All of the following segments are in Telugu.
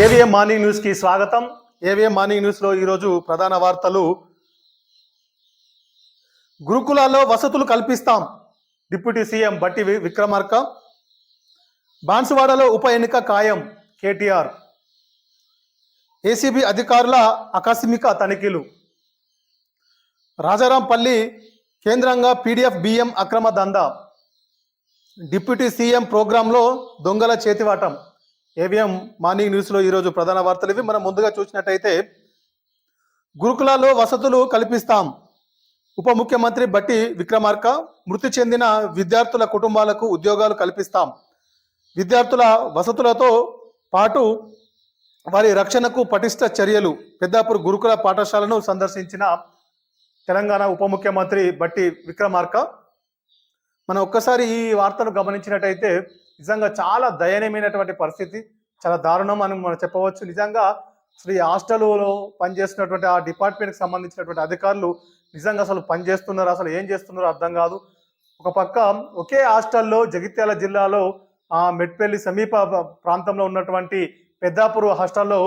ఏవిఎం మార్నింగ్ న్యూస్కి స్వాగతం. ఏవిఎం మార్నింగ్ న్యూస్లో ఈరోజు ప్రధాన వార్తలు. గురుకులాల్లో వసతులు కల్పిస్తాం డిప్యూటీ సీఎం బట్టి విక్రమార్క. బాన్సువాడలో ఉప ఎన్నిక ఖాయం కేటీఆర్. ఏసీబీ అధికారుల ఆకస్మిక తనిఖీలు. రాజారాంపల్లి కేంద్రంగా పీడిఎఫ్ బియ్యం అక్రమ దందా. డిప్యూటీ సీఎం ప్రోగ్రాంలో దొంగల చేతివాటం. ఏవిఎం మార్నింగ్ న్యూస్లో ఈరోజు ప్రధాన వార్తలు ఇవి. మనం ముందుగా చూసినట్టయితే గురుకులాల్లో వసతులు కల్పిస్తాం. ఉప ముఖ్యమంత్రి బట్టి విక్రమార్క మృతి చెందిన విద్యార్థుల కుటుంబాలకు ఉద్యోగాలు కల్పిస్తాం. విద్యార్థుల వసతులతో పాటు వారి రక్షణకు పటిష్ట చర్యలు. పెద్దాపూర్ గురుకుల పాఠశాలను సందర్శించిన తెలంగాణ ఉప ముఖ్యమంత్రి బట్టి విక్రమార్క. మనం ఒక్కసారి ఈ వార్తను గమనించినట్టయితే నిజంగా చాలా దయనీయమైనటువంటి పరిస్థితి. చాలా దారుణం అని మనం చెప్పవచ్చు. నిజంగా అసలు ఈ హాస్టల్లో పనిచేస్తున్నటువంటి ఆ డిపార్ట్మెంట్కి సంబంధించినటువంటి అధికారులు నిజంగా అసలు పనిచేస్తున్నారు అసలు ఏం చేస్తున్నారో అర్థం కాదు. ఒక పక్క ఒకే హాస్టల్లో జగిత్యాల జిల్లాలో ఆ మెట్పల్లి సమీప ప్రాంతంలో ఉన్నటువంటి పెద్దాపూర్ హాస్టల్లో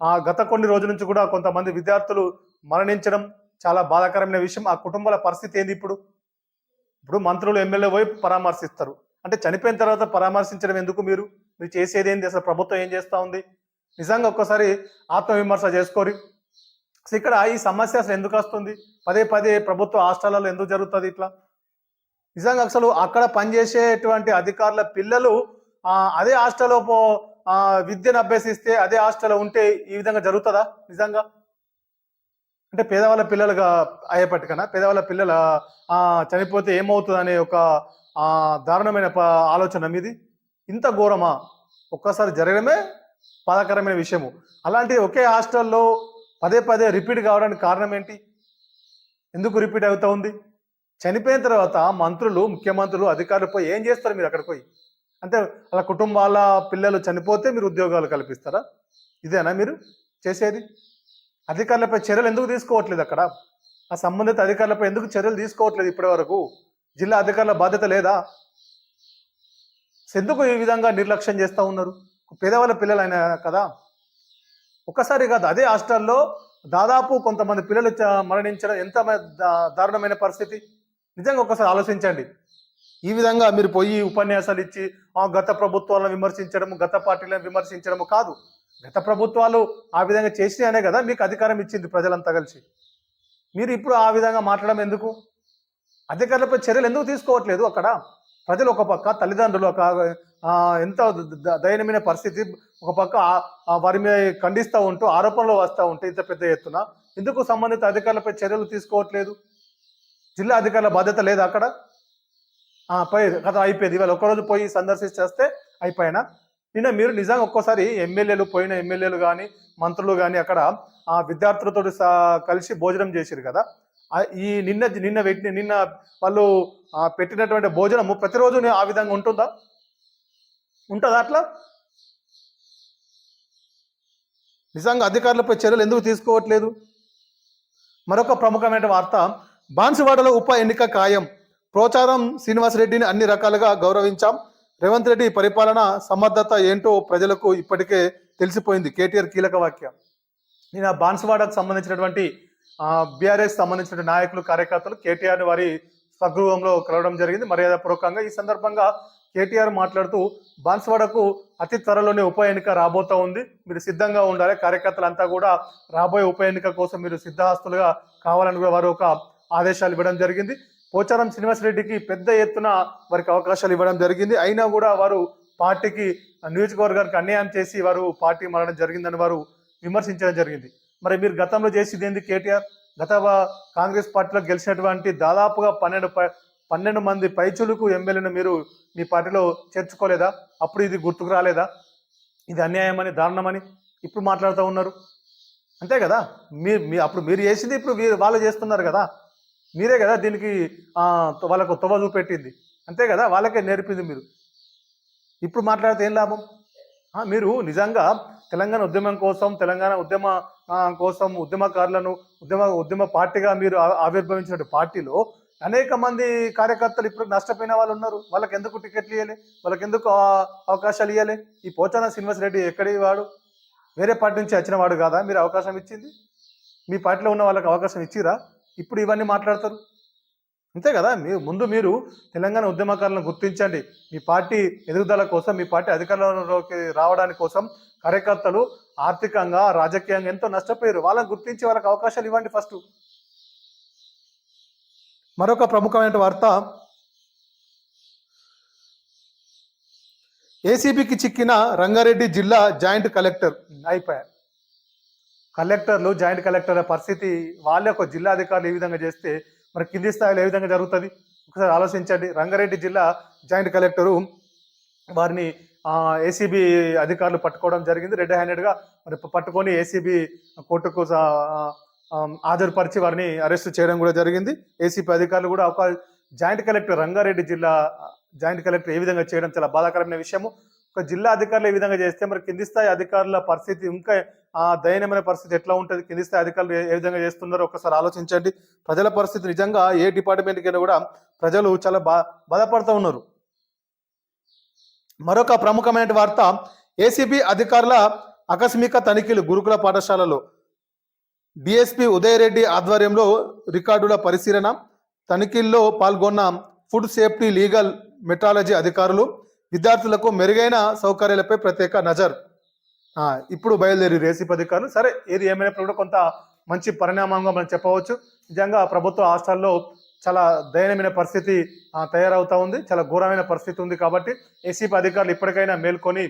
ఆ గత కొన్ని రోజుల నుంచి కూడా కొంతమంది విద్యార్థులు మరణించడం చాలా బాధాకరమైన విషయం. ఆ కుటుంబాల పరిస్థితి ఏంది ఇప్పుడు? ఇప్పుడు మంత్రులు ఎమ్మెల్యే పోయి పరామర్శిస్తారు. అంటే చనిపోయిన తర్వాత పరామర్శించడం ఎందుకు మీరు? మీరు చేసేది ఏంది అసలు ప్రభుత్వం ఏం చేస్తూ ఉంది? నిజంగా ఒక్కసారి ఆత్మవిమర్శ చేసుకోరి. అసలు ఇక్కడ ఈ సమస్య అసలు ఎందుకు వస్తుంది? పదే పదే ప్రభుత్వ హాస్టళ్ళలో ఎందుకు జరుగుతుంది ఇట్లా? నిజంగా అసలు అక్కడ పనిచేసేటువంటి అధికారుల పిల్లలు అదే హాస్టల్లో పో విద్యను అభ్యసిస్తే అదే హాస్టల్లో ఉంటే ఈ విధంగా జరుగుతుందా? నిజంగా? అంటే పేదవాళ్ళ పిల్లలుగా అయ్యేపట్టుకనా పేదవాళ్ళ పిల్లల చనిపోతే ఏమవుతుంది అనే ఒక దారుణమైన ప- ఆలోచన మీది? ఇంత ఘోరమా? ఒక్కసారి జరగడమే బాధాకరమైన విషయము. అలాంటి ఒకే హాస్టల్లో పదే పదే రిపీట్ కావడానికి కారణం ఏంటి? ఎందుకు రిపీట్ అవుతా ఉంది? చనిపోయిన తర్వాత మంత్రులు ముఖ్యమంత్రులు అధికారులు పోయి ఏం చేస్తారు మీరు అక్కడ పోయి? అంటే అలా కుటుంబాల పిల్లలు చనిపోతే మీరు ఉద్యోగాలు కల్పిస్తారా? ఇదేనా మీరు చేసేది? అధికారులపై చర్యలు ఎందుకు తీసుకోవట్లేదు అక్కడ? ఆ సంబంధిత అధికారులపై ఎందుకు చర్యలు తీసుకోవట్లేదు ఇప్పటి వరకు జిల్లా అధికారుల బాధ్యత లేదా? ఎందుకు ఈ విధంగా నిర్లక్ష్యం చేస్తూ ఉన్నారు? పేదవాళ్ళ పిల్లలు అయినా కదా? ఒక్కసారి కాదు అదే హాస్టల్లో దాదాపు కొంతమంది పిల్లలు మరణించడం ఎంత దారుణమైన పరిస్థితి? నిజంగా ఒకసారి ఆలోచించండి. ఈ విధంగా మీరు పోయి ఉపన్యాసాలు ఇచ్చి ఆ గత ప్రభుత్వాలను విమర్శించడం గత పార్టీలను విమర్శించడము కాదు. గత ప్రభుత్వాలు ఆ విధంగా చేసినాయనే కదా మీకు అధికారం ఇచ్చింది ప్రజలంతా కలిసి. మీరు ఇప్పుడు ఆ విధంగా మాట్లాడడం ఎందుకు? అధికారులపై చర్యలు ఎందుకు తీసుకోవట్లేదు అక్కడ? ప్రజలు ఒక పక్క తల్లిదండ్రులు ఒక ఎంత ద- దయనీయమైన పరిస్థితి ఒక పక్క వారి మీద ఖండిస్తూ ఉంటూ ఆరోపణలు వస్తూ ఉంటే ఇంత పెద్ద ఎత్తున ఎందుకు సంబంధిత అధికారులపై చర్యలు తీసుకోవట్లేదు? జిల్లా అధికారుల బాధ్యత లేదా అక్కడ? ఆ, పై కథ అయిపోయింది. ఇవాళ ఒక్కరోజు పోయి సందర్శించేస్తే అయిపోయినా. నిన్న మీరు నిజంగా ఒక్కోసారి ఎమ్మెల్యేలు పోయిన ఎమ్మెల్యేలు కానీ మంత్రులు కానీ అక్కడ ఆ విద్యార్థులతో కలిసి భోజనం చేశారు కదా? ఈ నిన్న నిన్న పెట్టిన నిన్న వాళ్ళు పెట్టినటువంటి భోజనము ప్రతిరోజు ఆ విధంగా ఉంటుందా? ఉంటుందా అట్లా? నిజంగా అధికారులపై చర్యలు ఎందుకు తీసుకోవట్లేదు? మరొక ప్రముఖమైన వార్త బాన్సువాడలో ఉప ఎన్నిక ఖాయం. ప్రోచారం శ్రీనివాసరెడ్డిని అన్ని రకాలుగా గౌరవించాం. రేవంత్ రెడ్డి పరిపాలన సమర్థత ఏంటో ప్రజలకు ఇప్పటికే తెలిసిపోయింది. కేటీఆర్ కీలక వాక్యం. నేను ఆ బాన్సువాడకు సంబంధించినటువంటి బీఆర్ఎస్ సంబంధించిన నాయకులు కార్యకర్తలు కేటీఆర్ వారి స్వగృహంలో కలవడం జరిగింది. మర్యాదపూర్వకంగా ఈ సందర్భంగా కేటీఆర్ మాట్లాడుతూ బాన్సువాడకు అతి త్వరలోనే ఉప ఎన్నిక రాబోతా ఉంది. మీరు సిద్ధంగా ఉండాలి. కార్యకర్తలంతా కూడా రాబోయే ఉప ఎన్నిక కోసం మీరు సిద్ధహస్తులుగా కావాలని కూడా వారు ఒక ఆదేశాలు ఇవ్వడం జరిగింది. పోచారం శ్రీనివాసరెడ్డికి పెద్ద ఎత్తున వారికి అవకాశాలు ఇవ్వడం జరిగింది. అయినా కూడా వారు పార్టీకి నియోజకవర్గానికి అన్యాయం చేసి వారు పార్టీ మారడం జరిగిందని వారు విమర్శించడం జరిగింది. మరి మీరు గతంలో చేసింది ఏంది కేటీఆర్? గత కాంగ్రెస్ పార్టీలో గెలిచినటువంటి దాదాపుగా పన్నెండు పన్నెండు మంది పైచులకు ఎమ్మెల్యేను మీరు మీ పార్టీలో చేర్చుకోలేదా? అప్పుడు ఇది గుర్తుకు రాలేదా? ఇది అన్యాయమని దారుణమని ఇప్పుడు మాట్లాడుతూ ఉన్నారు. అంతే కదా? మీ మీ అప్పుడు మీరు చేసింది ఇప్పుడు మీరు వాళ్ళు చేస్తున్నారు కదా? మీరే కదా దీనికి వాళ్ళకు తొవ్వ చూపెట్టింది. అంతే కదా? వాళ్ళకే నేర్పింది మీరు. ఇప్పుడు మాట్లాడితే ఏం లాభం? మీరు నిజంగా తెలంగాణ ఉద్యమం కోసం తెలంగాణ ఉద్యమ కోసం ఉద్యమకారులను ఉద్యమ ఉద్యమ పార్టీగా మీరు ఆ- ఆవిర్భవించిన పార్టీలో అనేక మంది కార్యకర్తలు ఇప్పుడు నష్టపోయిన వాళ్ళు ఉన్నారు. వాళ్ళకి ఎందుకు టికెట్లు ఇవ్వాలి వాళ్ళకి ఎందుకు అవకాశాలు ఇవ్వాలి ఈ పోచాన శ్రీనివాస్ రెడ్డి ఎక్కడి వాడు? వేరే పార్టీ నుంచి వచ్చిన వాడు కాదా? మీరు అవకాశం ఇచ్చింది? మీ పార్టీలో ఉన్న వాళ్ళకి అవకాశం ఇచ్చిరా? ఇప్పుడు ఇవన్నీ మాట్లాడతారు. అంతే కదా? మీరు ముందు మీరు తెలంగాణ ఉద్యమకారులను గుర్తించండి. మీ పార్టీ ఎదుగుదల కోసం మీ పార్టీ అధికారంలోకి రావడానికి కోసం కార్యకర్తలు ఆర్థికంగా రాజకీయంగా ఎంతో నష్టపోయారు. వాళ్ళని గుర్తించి వాళ్ళకి అవకాశాలు ఇవ్వండి ఫస్ట్. మరొక ప్రముఖమైన వార్త. ఏసీబీకి చిక్కిన రంగారెడ్డి జిల్లా జాయింట్ కలెక్టర్ అయిపోయారు. కలెక్టర్లు జాయింట్ కలెక్టర్ల పరిస్థితి వాళ్ళే ఒక జిల్లా అధికారులు ఈ విధంగా చేస్తే మరి కింది స్థాయిలో ఏ విధంగా జరుగుతుంది? ఒకసారి ఆలోచించండి. రంగారెడ్డి జిల్లా జాయింట్ కలెక్టరు వారిని ఏసీబీ అధికారులు పట్టుకోవడం జరిగింది. రెడ్ హ్యాండెడ్గా మరి పట్టుకొని ఏసీబీ కోర్టుకు హాజరుపరిచి వారిని అరెస్ట్ చేయడం కూడా జరిగింది. ఏసీపీ అధికారులు కూడా ఒక జాయింట్ కలెక్టర్ రంగారెడ్డి జిల్లా జాయింట్ కలెక్టర్ ఏ విధంగా చేయడం చాలా బాధాకరమైన విషయము. ఒక జిల్లా అధికారులు ఏ విధంగా చేస్తే మరి కింది స్థాయి అధికారుల పరిస్థితి ఇంకా దయనీయమైన పరిస్థితి ఎట్లా ఉంటుంది? కింది స్థాయి అధికారులు ఏ- విధంగా చేస్తున్నారో ఒకసారి ఆలోచించండి. ప్రజల పరిస్థితి నిజంగా ఏ డిపార్ట్మెంట్కి అయినా కూడా ప్రజలు చాలా బా బాధపడుతూ ఉన్నారు. మరొక ప్రముఖమైన వార్త ఏసీబీ అధికారుల ఆకస్మిక తనిఖీలు గురుకుల పాఠశాలలో. డిఎస్పి ఉదయరెడ్డి ఆధ్వర్యంలో రికార్డుల పరిశీలన తనిఖీల్లో పాల్గొన్న ఫుడ్ సేఫ్టీ లీగల్ మెట్రాలజీ అధికారులు విద్యార్థులకు మెరుగైన సౌకర్యాలపై ప్రత్యేక నజర్. ఇప్పుడు బయలుదేరి రేసీపీ అధికారులు సరే ఏది ఏమైనప్పుడు కూడా కొంత మంచి పరిణామంగా మనం చెప్పవచ్చు. నిజంగా ప్రభుత్వ హాస్టల్లో చాలా దయనీయమైన పరిస్థితి తయారవుతూ తయారవుతా ఉంది. చాలా ఘోరమైన పరిస్థితి ఉంది కాబట్టి ఏసీపీ అధికారులు ఇప్పటికైనా మేల్కొని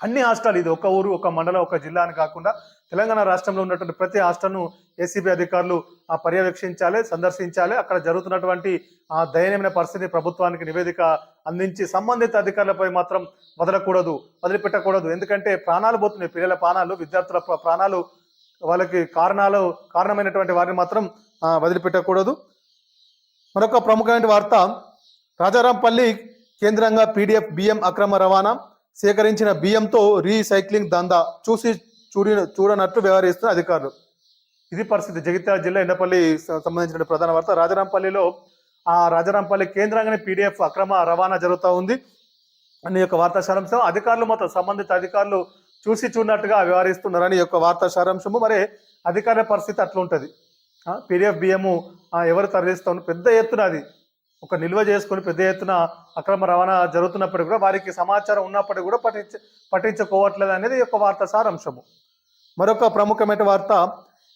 అన్ని హాస్టల్ ఇది. ఒక ఊరు ఒక మండలం ఒక జిల్లా అని కాకుండా తెలంగాణ రాష్ట్రంలో ఉన్నటువంటి ప్రతి హాస్టల్ను ఏసీబీ అధికారులు ఆ, పర్యవేక్షించాలి సందర్శించాలి. అక్కడ జరుగుతున్నటువంటి ఆ దయనీయమైన పరిస్థితిని ప్రభుత్వానికి నివేదిక అందించి సంబంధిత అధికారులపై మాత్రం వదలకూడదు వదిలిపెట్టకూడదు. ఎందుకంటే ప్రాణాలు పోతున్నాయి. పిల్లల ప్రాణాలు విద్యార్థుల ప్రాణాలు వాళ్ళకి కారణాలు కారణమైనటువంటి వారిని మాత్రం వదిలిపెట్టకూడదు. మరొక ప్రముఖమైన వార్త రాజారాంపల్లి కేంద్రంగా పీడిఎఫ్ బియ్యం అక్రమ రవాణా. సేకరించిన బియ్యంతో రీసైక్లింగ్ దందా చూసి చూడి చూడనట్లు వ్యవహరిస్తున్న అధికారులు. ఇది పరిస్థితి. జగిత్యాల జిల్లా ఎండపల్లి సంబంధించిన ప్రధాన వార్త. రాజారాంపల్లిలో ఆ రాజారాంపల్లి కేంద్రంగానే పీడిఎఫ్ అక్రమ రవాణా జరుగుతూ ఉంది. అని యొక్క వార్తా సారాంశం అధికారులు మొత్తం సంబంధిత అధికారులు చూసి చూడనట్టుగా వ్యవహరిస్తున్నారని యొక్క వార్తా సారాంశము మరి అధికార పరిస్థితి అట్లుంటుంది. పీడిఎఫ్ బియ్యము ఎవరు తరలిస్తాను పెద్ద ఎత్తున అది ఒక నిల్వ చేసుకొని పెద్ద ఎత్తున అక్రమ రవాణా జరుగుతున్నప్పటికీ కూడా వారికి సమాచారం ఉన్నప్పటికీ కూడా పట్టించ పట్టించుకోవట్లేదు అనేది ఈ యొక్క వార్త సారాంశము. మరొక ప్రముఖమైన వార్త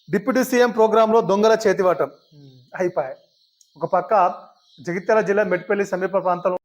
డిప్యూటీ సీఎం ప్రోగ్రాంలో దొంగల చేతివాటం. అయిపోయాయి ఒక పక్క జగిత్యాల జిల్లా మెట్పల్లి సమీప ప్రాంతంలో